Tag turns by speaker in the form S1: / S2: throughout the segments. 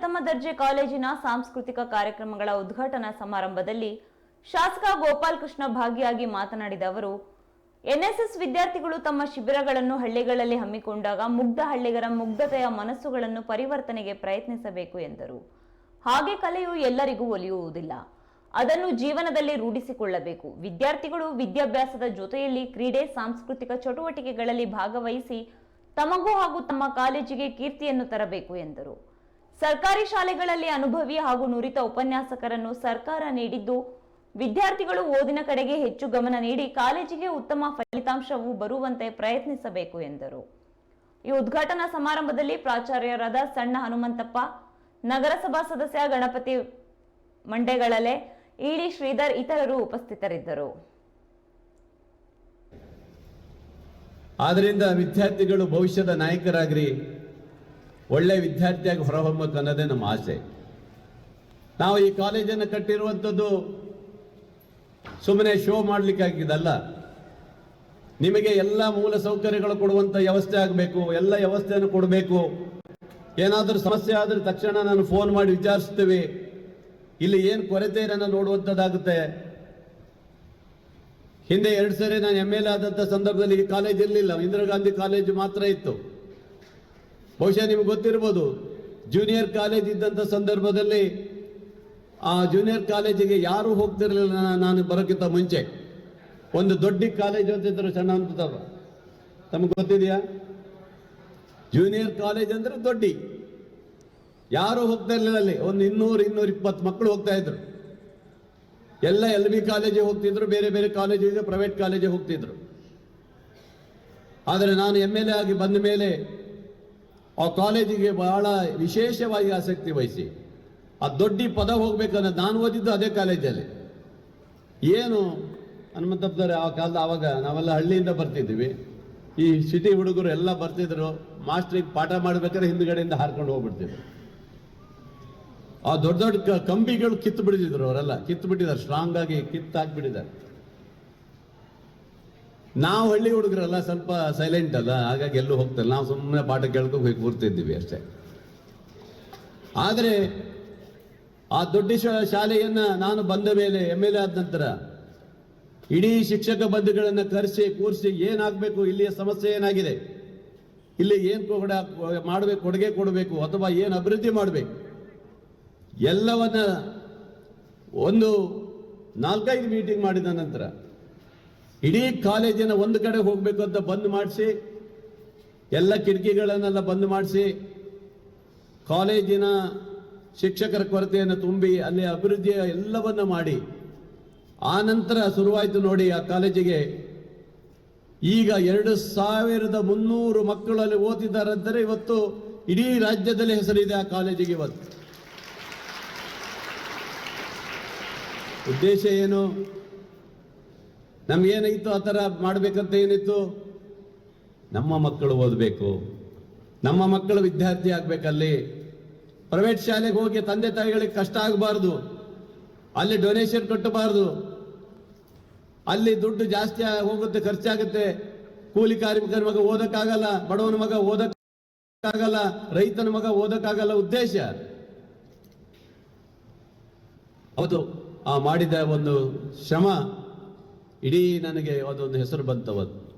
S1: ಪ್ರಥಮ ದರ್ಜೆ ಕಾಲೇಜಿನ ಸಾಂಸ್ಕೃತಿಕ ಕಾರ್ಯಕ್ರಮಗಳ ಉದ್ಘಾಟನಾ ಸಮಾರಂಭದಲ್ಲಿ ಶಾಸಕ ಗೋಪಾಲ್ ಕೃಷ್ಣ ಭಾಗಿಯಾಗಿ ಮಾತನಾಡಿದ ಅವರು, ಎನ್ಎಸ್ಎಸ್ ವಿದ್ಯಾರ್ಥಿಗಳು ತಮ್ಮ ಶಿಬಿರಗಳನ್ನು ಹಳ್ಳಿಗಳಲ್ಲಿ ಹಮ್ಮಿಕೊಂಡಾಗ ಮುಗ್ಧ ಹಳ್ಳಿಗರ ಮುಗ್ಧತೆಯ ಮನಸ್ಸುಗಳನ್ನು ಪರಿವರ್ತನೆಗೆ ಪ್ರಯತ್ನಿಸಬೇಕು ಎಂದರು. ಹಾಗೆ ಕಲೆಯು ಎಲ್ಲರಿಗೂ ಒಲಿಯುವುದಿಲ್ಲ. ಅದನ್ನು ಜೀವನದಲ್ಲಿ ರೂಢಿಸಿಕೊಳ್ಳಬೇಕು. ವಿದ್ಯಾರ್ಥಿಗಳು ವಿದ್ಯಾಭ್ಯಾಸದ ಜೊತೆಯಲ್ಲಿ ಕ್ರೀಡೆ, ಸಾಂಸ್ಕೃತಿಕ ಚಟುವಟಿಕೆಗಳಲ್ಲಿ ಭಾಗವಹಿಸಿ ತಮಗೂ ಹಾಗೂ ತಮ್ಮ ಕಾಲೇಜಿಗೆ ಕೀರ್ತಿಯನ್ನು ತರಬೇಕು ಎಂದರು. ಸರ್ಕಾರಿ ಶಾಲೆಗಳಲ್ಲಿ ಅನುಭವಿ ಹಾಗೂ ನುರಿತ ಉಪನ್ಯಾಸಕರನ್ನು ಸರ್ಕಾರ ನೀಡಿದ್ದು, ವಿದ್ಯಾರ್ಥಿಗಳು ಓದಿನ ಕಡೆಗೆ ಹೆಚ್ಚು ಗಮನ ನೀಡಿ ಕಾಲೇಜಿಗೆ ಉತ್ತಮ ಫಲಿತಾಂಶವು ಬರುವಂತೆ ಪ್ರಯತ್ನಿಸಬೇಕು ಎಂದರು. ಈ ಉದ್ಘಾಟನಾ ಸಮಾರಂಭದಲ್ಲಿ ಪ್ರಾಚಾರ್ಯರಾದ ಸಣ್ಣ ಹನುಮಂತಪ್ಪ, ನಗರಸಭಾ ಸದಸ್ಯ ಗಣಪತಿ ಮಂಡೆಗಳಲೆ, ಇಡಿ ಶ್ರೀಧರ್ ಇತರರು ಉಪಸ್ಥಿತರಿದ್ದರು.
S2: ಆದ್ದರಿಂದ ವಿದ್ಯಾರ್ಥಿಗಳು ಭವಿಷ್ಯದ ನಾಯಕರಾಗ್ರಿ. ಒಳ್ಳೆ ವಿದ್ಯಾರ್ಥಿಯಾಗಿ ಹೊರಹೊಮ್ಮಕ್ಕೆ ಅನ್ನೋದೇ ನಮ್ಮ ಆಸೆ. ನಾವು ಈ ಕಾಲೇಜನ್ನು ಕಟ್ಟಿರುವಂಥದ್ದು ಸುಮ್ಮನೆ ಶೋ ಮಾಡಲಿಕ್ಕಾಗಿದ್ದಲ್ಲ ನಿಮಗೆ ಎಲ್ಲ ಮೂಲ ಸೌಕರ್ಯಗಳು ಕೊಡುವಂಥ ವ್ಯವಸ್ಥೆ ಆಗಬೇಕು, ಎಲ್ಲ ವ್ಯವಸ್ಥೆಯನ್ನು ಕೊಡಬೇಕು. ಏನಾದರೂ ಸಮಸ್ಯೆ ಆದರೆ ತಕ್ಷಣ ನಾನು ಫೋನ್ ಮಾಡಿ ವಿಚಾರಿಸ್ತೀವಿ ಇಲ್ಲಿ ಏನು ಕೊರತೆ ಇರೋ ನೋಡುವಂಥದ್ದಾಗುತ್ತೆ. ಹಿಂದೆ ಎರಡು ಸರಿ ನಾನು ಎಂ ಎಲ್ ಎ ಆದಂಥ ಸಂದರ್ಭದಲ್ಲಿ ಈ ಕಾಲೇಜ್ ಇರಲಿಲ್ಲ. ಇಂದಿರಾ ಗಾಂಧಿ ಕಾಲೇಜು ಮಾತ್ರ ಇತ್ತು. ಬಹುಶಃ ನಿಮ್ಗೆ ಗೊತ್ತಿರ್ಬೋದು ಜೂನಿಯರ್ ಕಾಲೇಜ್ ಇದ್ದಂಥ ಸಂದರ್ಭದಲ್ಲಿ ಆ ಜೂನಿಯರ್ ಕಾಲೇಜಿಗೆ ಯಾರೂ ಹೋಗ್ತಿರಲಿಲ್ಲ ನಾನು ಬರೋಕ್ಕಿಂತ ಮುಂಚೆ. ಒಂದು ದೊಡ್ಡ ಕಾಲೇಜು ಅಂತಿದ್ರು ಸಣ್ಣ ಅಂತದವ್ರು ತಮಗೆ ಗೊತ್ತಿದೆಯಾ? ಜೂನಿಯರ್ ಕಾಲೇಜ್ ಅಂದ್ರೆ ದೊಡ್ಡಿ. ಯಾರು ಹೋಗ್ತಾ ಇರಲಿಲ್ಲ ಅಲ್ಲಿ. ಒಂದು ಇನ್ನೂರು, ಇನ್ನೂರ ಇಪ್ಪತ್ತು ಮಕ್ಕಳು ಹೋಗ್ತಾ ಇದ್ರು. ಎಲ್ಲ ಎಲ್ ಬಿ ಕಾಲೇಜಿಗೆ ಹೋಗ್ತಿದ್ರು, ಬೇರೆ ಬೇರೆ ಕಾಲೇಜಿಗೆ ಪ್ರೈವೇಟ್ ಕಾಲೇಜಿಗೆ ಹೋಗ್ತಿದ್ರು. ಆದರೆ ನಾನು ಎಂ ಎಲ್ ಎ ಆಗಿ ಬಂದ ಮೇಲೆ ಆ ಕಾಲೇಜಿಗೆ ಬಹಳ ವಿಶೇಷವಾಗಿ ಆಸಕ್ತಿ ವಹಿಸಿ. ಆ ದೊಡ್ಡ ಪದ ಹೋಗ್ಬೇಕನ್ನೋದು ನಾನು ಓದಿದ್ದು ಅದೇ ಕಾಲೇಜಲ್ಲಿ. ಏನು ಹನುಮಂತಪ್ಪದವ್ರೆ ಆ ಕಾಲದ ಆವಾಗ ನಾವೆಲ್ಲ ಹಳ್ಳಿಯಿಂದ ಬರ್ತಿದ್ವಿ. ಈ ಸಿಟಿ ಹುಡುಗರು ಎಲ್ಲ ಬರ್ತಿದ್ರು, ಮಾಸ್ಟ್ರಿಗೆ ಪಾಠ ಮಾಡ್ಬೇಕಾದ್ರೆ ಹಿಂದ್ಗಡೆಯಿಂದ ಹಾರ್ಕೊಂಡು ಹೋಗ್ಬಿಡ್ತಿದ್ರು. ಆ ದೊಡ್ಡ ದೊಡ್ಡ ಕಂಬಿಗಳು ಕಿತ್ತು ಬಿಡಿದ್ರು ಅವರೆಲ್ಲ. ಕಿತ್ತು ಬಿಟ್ಟಿದ್ದಾರೆ ಸ್ಟ್ರಾಂಗ್ ಆಗಿ ಕಿತ್ತು ಹಾಕ್ಬಿಟ್ಟಿದ್ದಾರೆ ನಾವು ಹಳ್ಳಿ ಹುಡುಗರಲ್ಲ ಸ್ವಲ್ಪ ಸೈಲೆಂಟ್ ಅಲ್ಲ, ಹಾಗಾಗಿ ಎಲ್ಲೂ ಹೋಗ್ತಾರೆ. ನಾವು ಸುಮ್ಮನೆ ಪಾಠ ಕೇಳ್ಕೊಂಡು ಹೋಗಿ ಕೂರ್ತಿದ್ದೀವಿ ಅಷ್ಟೇ. ಆದರೆ ಆ ದೊಡ್ಡ ಶಾಲೆಯನ್ನು ನಾನು ಬಂದ ಮೇಲೆ ಎಂ ಎಲ್ ಎ ಆದ ನಂತರ ಇಡೀ ಶಿಕ್ಷಕ ಬಂಧುಗಳನ್ನು ಕರೆಸಿ, ಕೂರಿಸಿ ಏನಾಗಬೇಕು, ಇಲ್ಲಿಯ ಸಮಸ್ಯೆ ಏನಾಗಿದೆ? ಇಲ್ಲಿ ಏನು ಕೊಡ ಮಾಡಬೇಕು, ಕೊಡುಗೆ ಕೊಡಬೇಕು, ಅಥವಾ ಏನು ಅಭಿವೃದ್ಧಿ ಮಾಡಬೇಕು? ಎಲ್ಲವನ್ನ ಒಂದು ನಾಲ್ಕೈದು ಮೀಟಿಂಗ್ ಮಾಡಿದ ನಂತರ ಇಡೀ ಕಾಲೇಜಿನ ಒಂದು ಕಡೆ ಹೋಗಬೇಕು ಅಂತ ಬಂದ್ ಮಾಡಿಸಿ, ಎಲ್ಲ ಕಿಟಕಿಗಳನ್ನೆಲ್ಲ ಬಂದ್ ಮಾಡಿಸಿ, ಕಾಲೇಜಿನ ಶಿಕ್ಷಕರ ಕೊರತೆಯನ್ನು ತುಂಬಿ ಅಲ್ಲಿ ಅಭಿವೃದ್ಧಿಯ ಎಲ್ಲವನ್ನ ಮಾಡಿ, ಆ ನಂತರ ಶುರುವಾಯಿತು ನೋಡಿ ಆ ಕಾಲೇಜಿಗೆ. ಈಗ ಎರಡು ಸಾವಿರದ ಮುನ್ನೂರು ಮಕ್ಕಳು ಅಲ್ಲಿ ಓದಿದ್ದಾರೆ ಅಂದರೆ ಇವತ್ತು ಇಡೀ ರಾಜ್ಯದಲ್ಲಿ ಹೆಸರಿದೆ ಆ ಕಾಲೇಜಿಗೆ ಇವತ್ತು. ಉದ್ದೇಶ ಏನು? ನಮ್ಗೇನಿತ್ತು ಆ ಥರ ಮಾಡಬೇಕಂತ ಏನಿತ್ತು? ನಮ್ಮ ಮಕ್ಕಳು ಓದಬೇಕು. ನಮ್ಮ ಮಕ್ಕಳು ವಿದ್ಯಾರ್ಥಿ ಆಗ್ಬೇಕಲ್ಲಿ. ಪ್ರೈವೇಟ್ ಶಾಲೆಗೆ ಹೋಗಿ ತಂದೆ ತಾಯಿಗಳಿಗೆ ಕಷ್ಟ ಆಗಬಾರ್ದು. ಅಲ್ಲಿ ಡೊನೇಷನ್ ಕಟ್ಟಬಾರ್ದು. ಅಲ್ಲಿ ದುಡ್ಡು ಜಾಸ್ತಿ ಹೋಗುತ್ತೆ, ಖರ್ಚಾಗುತ್ತೆ. ಕೂಲಿ ಕಾರ್ಮಿಕರ ಮಗ ಓದಕ್ಕಾಗಲ್ಲ, ಬಡವನ ಮಗ ಓದಕ್ಕಾಗಲ್ಲ, ರೈತನ ಮಗ ಓದಕ್ಕಾಗಲ್ಲ ಉದ್ದೇಶ. ಹೌದು, ಆ ಮಾಡಿದ ಒಂದು ಶ್ರಮ. ಇಡೀ ನನಗೆ ಅದೊಂದು ಹೆಸರು ಬಂತವತ್ತು.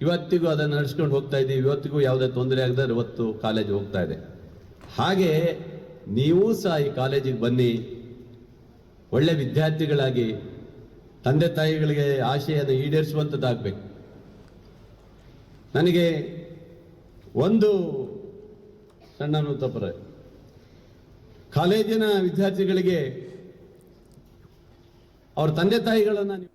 S2: ಇವತ್ತಿಗೂ ಅದನ್ನು ನಡೆಸ್ಕೊಂಡು ಹೋಗ್ತಾ ಇದ್ದೀವಿ. ಇವತ್ತಿಗೂ ಯಾವುದೇ ತೊಂದರೆ ಆಗದೆ ಇವತ್ತು ಕಾಲೇಜ್ ಹೋಗ್ತಾ ಇದೆ. ಹಾಗೆ ನೀವು ಸಹ ಈ ಕಾಲೇಜಿಗೆ ಬನ್ನಿ. ಒಳ್ಳೆ ವಿದ್ಯಾರ್ಥಿಗಳಾಗಿ, ತಂದೆ ತಾಯಿಗಳಿಗೆ ಆಶೆಯನ್ನು ಈಡೇರಿಸುವಂಥದ್ದಾಗಬೇಕು. ನನಗೆ ಒಂದು ಸಣ್ಣ ತಪ್ಪರೆ ಕಾಲೇಜಿನ ವಿದ್ಯಾರ್ಥಿಗಳಿಗೆ ಅವ್ರ ತಂದೆ ತಾಯಿಗಳನ್ನ